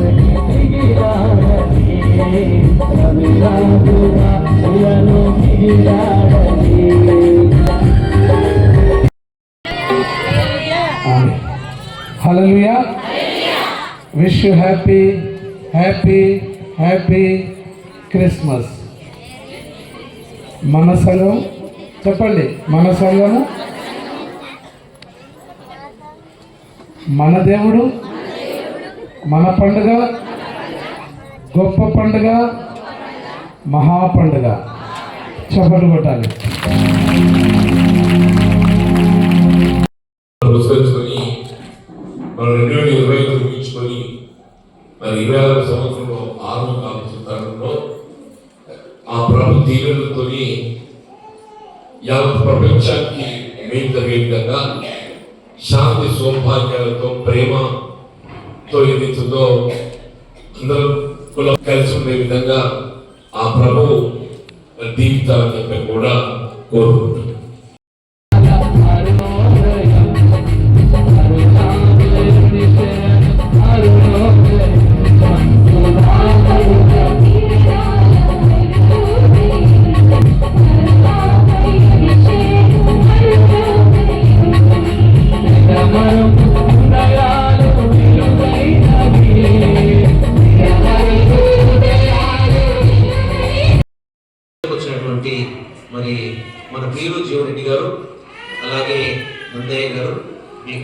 మిగిలాడని wish happy happy happy Christmas మన సంఘం చెప్పండి మన సంఘము మన దేవుడు? మన పండుగ గొప్ప పండుగ మహా పండుగ. చెప్పండి కొట్టాలి. పురస్కరించుకొని మనం రెండు ఇరవై ఐదు మరి ఇరవై ఆరు సంవత్సరంలో ఆరు కావచ్చు తరుణంలో ఆ ప్రభు దీవెనలతో యావత్ ప్రపంచానికి మేలు జరిగే విధంగా శాంతి సౌభాగ్యాలతో ప్రేమతో ఏదైతుందో అందరూ కులం కలిసి ఉండే విధంగా ఆ ప్రభు దీవితాలని చెప్పి కూడా కోరుకుంటున్నాను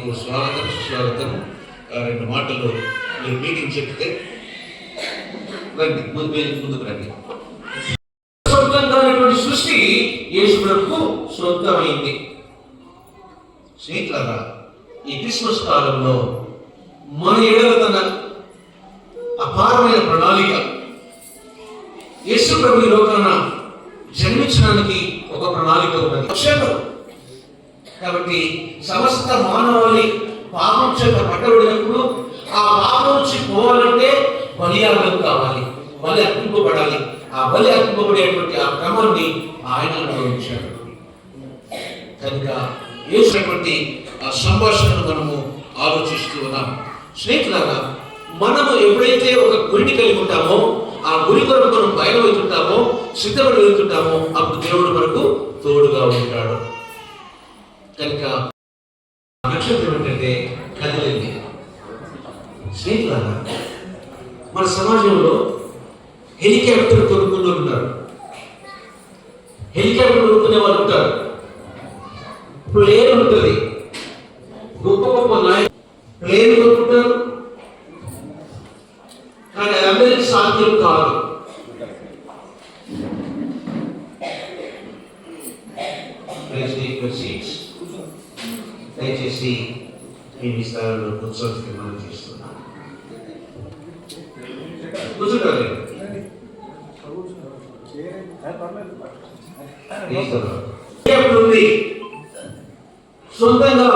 మీకు స్వాగతం స్వాగతం రెండు మాటలు మీరు మీటింగ్ చెప్తే రండి ముందు ముందుకు రండి. సొంతంగా సృష్టి యేసు ప్రభుకు సొంతమైంది స్నేహితులారా ఈ క్రిస్మస్ కాలంలో మన ఏడవ తన అపారమైన ప్రణాళిక. యేసు ప్రభు ఈ లోకాన జన్మించడానికి ఒక ప్రణాళిక ఉన్నది. కాబట్టి సమస్త మానవుని పాపం చేత పట్టబడినప్పుడు ఆ పాపం నుంచి పోవాలంటే బలియాగం కావాలి. బలి అర్పింపబడాలి. ఆ బలి అర్పింపబడేటువంటి ఆ క్రమాన్ని ఆయన అనుభవించాడు. కనుక వేసినటువంటి ఆ సంభాషణను మనము ఆలోచిస్తూ ఉన్నాం. స్నేహితులారా మనము ఎప్పుడైతే ఒక గురిని కలిగి ఉంటామో ఆ గురి కొరకు మనం బయలువెళ్తుంటామో సిద్ధపడి వెళ్తుంటామో అప్పుడు దేవుడు మనకు తోడుగా ఉంటాడు. కనుక నక్షత్రం ఏంటంటే కదిలింది. స్నేహితులారా మన సమాజంలో హెలికాప్టర్ కొనుక్కున్న ఉంటారు. హెలికాప్టర్ కొనుక్కునే వాళ్ళు ఉంటారు. ప్లేన్ ఉంటుంది. గొప్ప గొప్ప నాయకులు ప్లేన్ కొనుక్కుంటారు. కానీ అమెరికా సాధ్యం కాదు. కూర్చుంటారు ఉంది సొంతంగా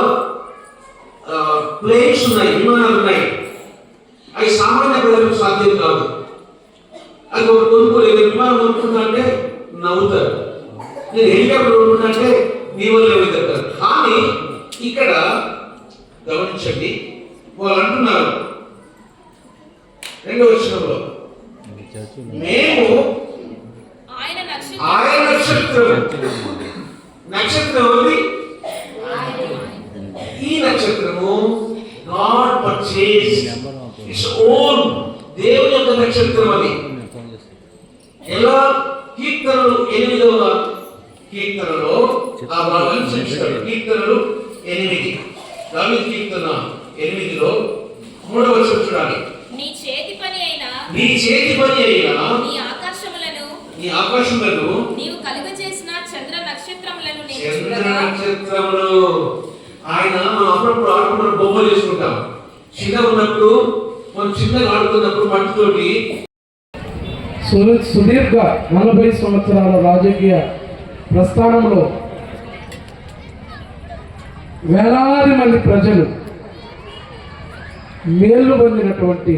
ప్లేన్స్ ఉన్నాయి విమానాలు ఉన్నాయి. అవి సామాన్య ప్రజలకు సాధ్యం కాదు అది ఒక కొనుక్కోలేదు విమానం కొనుక్కుంటా అంటే నవ్వుతారు. నేను హెలికాప్టర్ కొనుక్కుంటా అంటే నీ వల్ల ఏమైందంటారు కానీ ఇక్కడ గమనించండి వాళ్ళు అంటున్నారు రెండో విషయంలో మేము ఆయన నక్షత్రం. నక్షత్రం. ఉంది ఈ నక్షత్రము గాడ్ పర్చేస్ ఇట్స్ ఓన్ దేవుని యొక్క నక్షత్రం అది ఎలా? కీర్తనలు ఎనిమిదవ కీర్తనలో ఆ భాగాన్ని చూపిస్తాడు. కీర్తనలు ఎనిమిది. దాని కీర్తన ఎనిమిదిలో మూడవ చూడాలి నీ చేతి పని అయిన నీ ఆకాశములను నీ ఆకాశములను నీవు కలుగజేసిన చంద్ర నక్షత్రములను చంద్ర నక్షత్రములు. ఆయన మనం అప్పుడప్పుడు బొమ్మలు చేసుకుంటాం. చిన్న ఉన్నప్పుడు మనం చిన్నగా ఆడుతున్నప్పుడు మట్టితోటి సుదీర్ఘ నలభై సంవత్సరాల రాజకీయ ప్రస్థానంలో వేలాది మంది ప్రజలు మేలు పొందినటువంటి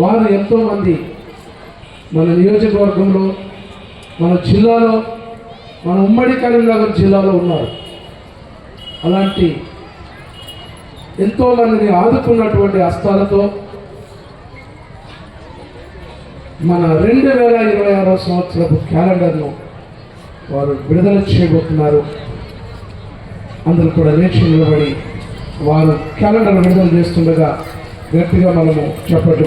వారు ఎంతోమంది మన నియోజకవర్గంలో మన జిల్లాలో మన ఉమ్మడి కరీంనగర్ జిల్లాలో ఉన్నారు. అలాంటి ఎంతోమందిని ఆదుకున్నటువంటి హస్తాలతో మన రెండు వేల ఇరవై ఆరో సంవత్సరపు క్యాలెండర్ను వారు విడుదల చేయబోతున్నారు. అందరూ కూడా లేచి నిలబడి వారు క్యాలెండర్ విడుదల చేస్తుండగా గట్టిగా మనము చప్పట్లు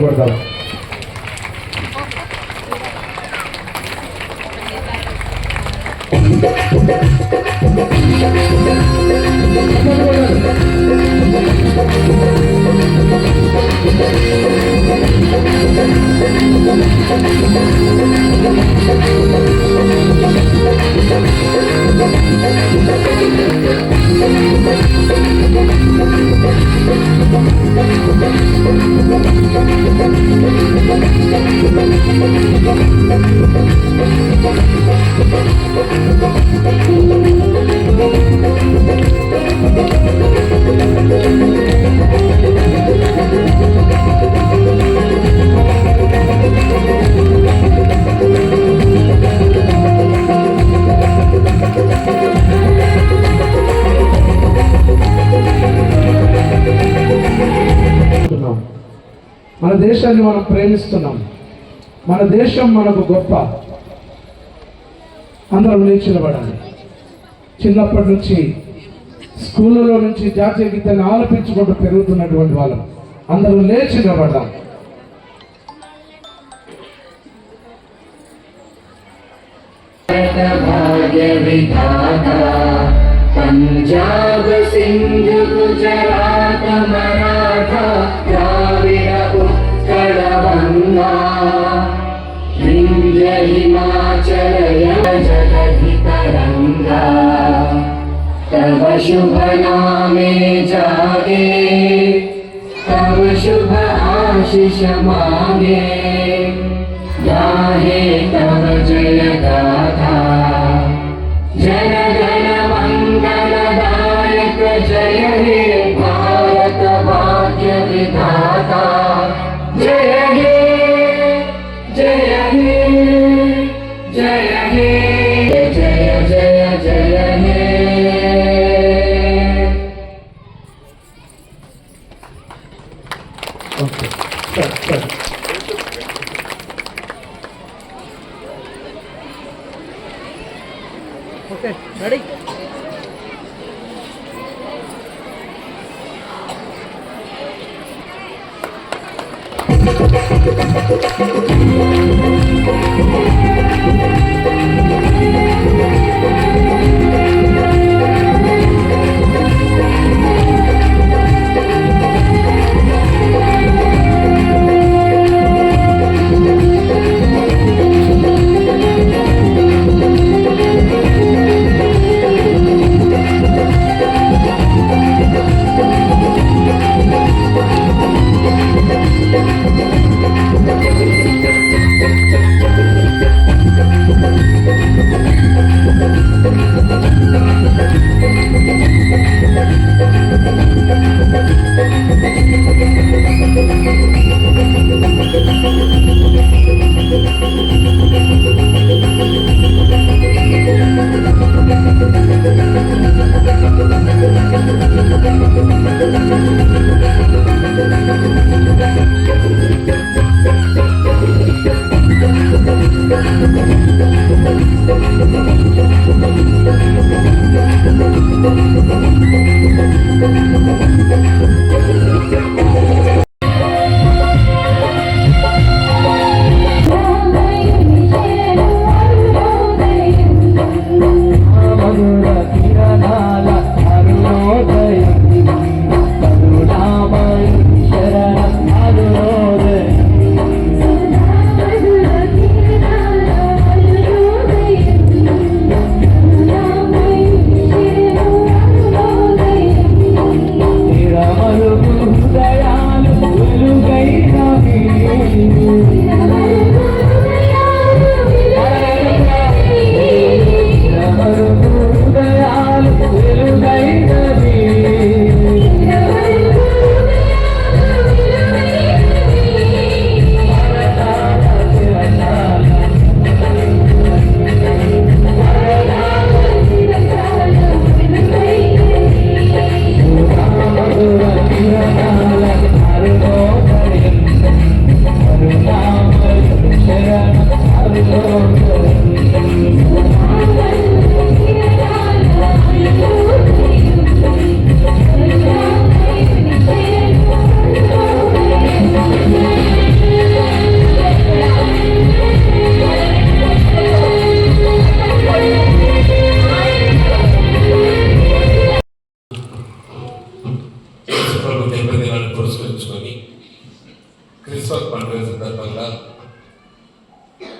Thank you. మన దేశాన్ని మనం ప్రేమిస్తున్నాం మన దేశం మనకు గొప్ప అందరం లేచి నిలబడాలి చిన్నప్పటి నుంచి స్కూళ్ళలో నుంచి జాతీయ గీతాన్ని ఆలపించుకుంటూ పెరుగుతున్నటువంటి వాళ్ళం అందరూ లేచి నిలబడాలి भाग्य विधाता पञ्जाब सिन्धु गुजरात मराठा महिमाचलय जगधितरङ्गा तव शुभनामे जागे तव शुभ आशिष मागे। Okay ready Thank you.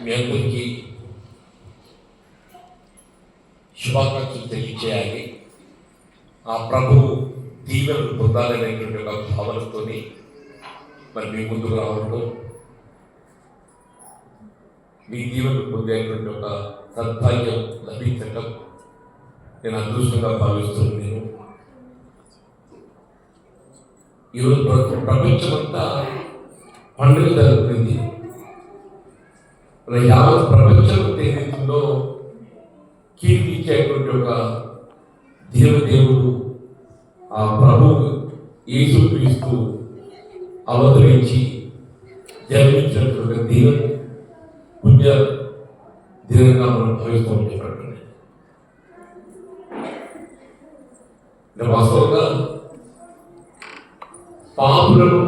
మీ అందరికీ శుభాకాంక్షలు తెలియచేయాలి ఆ ప్రభు దీవెలు పొందాలనేటువంటి ఒక భావనతోని మరి మీ ముందుకు రావడం మీ దీవెలు పొందేటువంటి ఒక సద్భాగ్యం లభించటం నేను అదృష్టంగా భావిస్తున్నాను నేను ఈరోజు ప్రపంచమంతా పండుగ జరుగుతుంది యావత్ ప్రపంచం ఏదైతుందో కీర్తించేటువంటి ఒక దేవదేవుడు ఆ ప్రభువు యేసు క్రీస్తు అవతరించి జన్మించినటువంటి దీవెన పుణ్య దినంగా మనం భావిస్తూ ఉండేటటువంటి వాస్తవంగా పాపులను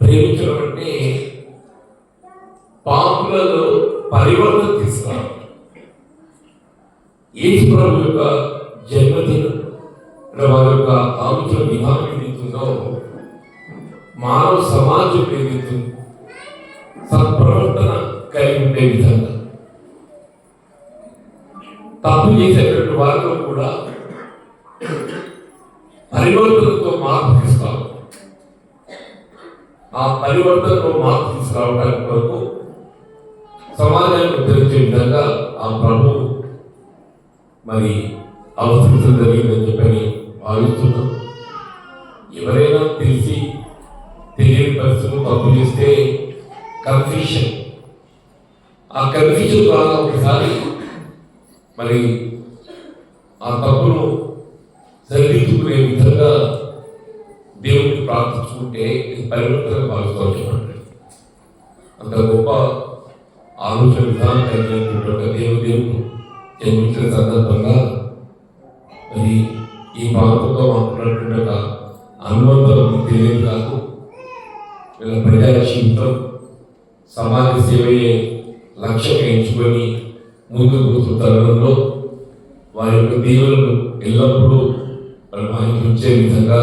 ప్రేమించడం అంటే పాపులలో పరివర్తన తీసుకురావడం ఈశ్వరం యొక్క జన్మదినం వారి యొక్క ఆలోచన విధానం ఏదైతుందో మానవ సమాజం ఏదైతుంది సత్ప్రవర్తన కలిగి ఉండే విధంగా. తప్పు చేసేటువంటి వారిలో కూడా పరివర్తనతో మార్పు తీసుకురావడం ఆ పరివర్తనలో మార్పు తీసుకురావడానికి వరకు సమాజాన్ని ఉద్ధరించే విధంగా ఆ ప్రభు మరి అవసరం జరిగిందని చెప్పని భావిస్తున్నాం ఎవరైనా తెలిసి తెలియని పరిస్థితులు తప్పు చేస్తే కన్ఫ్యూషన్ ఆ కన్ఫ్యూషన్ ద్వారా ఒకసారి మరి ఆ తప్పును సరిదిద్దుకునే విధంగా దేవుడిని ప్రార్థించుకుంటే ఇది పరివర్తన భావిస్తూ చెప్పండి అంత గొప్ప ఆలోచన విధానం కలిగినటువంటి దేవుడు దేవుడు. జన్మించిన సందర్భంగా మరి ఈ ప్రాంతంలో మాట్లాడుతున్న ఒక అనుబంధం తెలియదు కాదు ఇలా ప్రజా జీవితం సమాజ సేవయే లక్ష్యం ఎంచుకొని ముందుకు పోతున్న తరుణంలో వారి యొక్క దీవులను ఎల్లప్పుడూ మరి మనకి విధంగా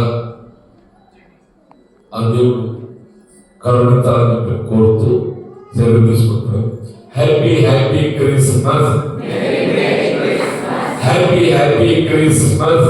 ఆ దేవుడు కరుణించాలని కోరుతూ సెలవు తీసుకుంటున్నాం. Happy happy Christmas happy Christmas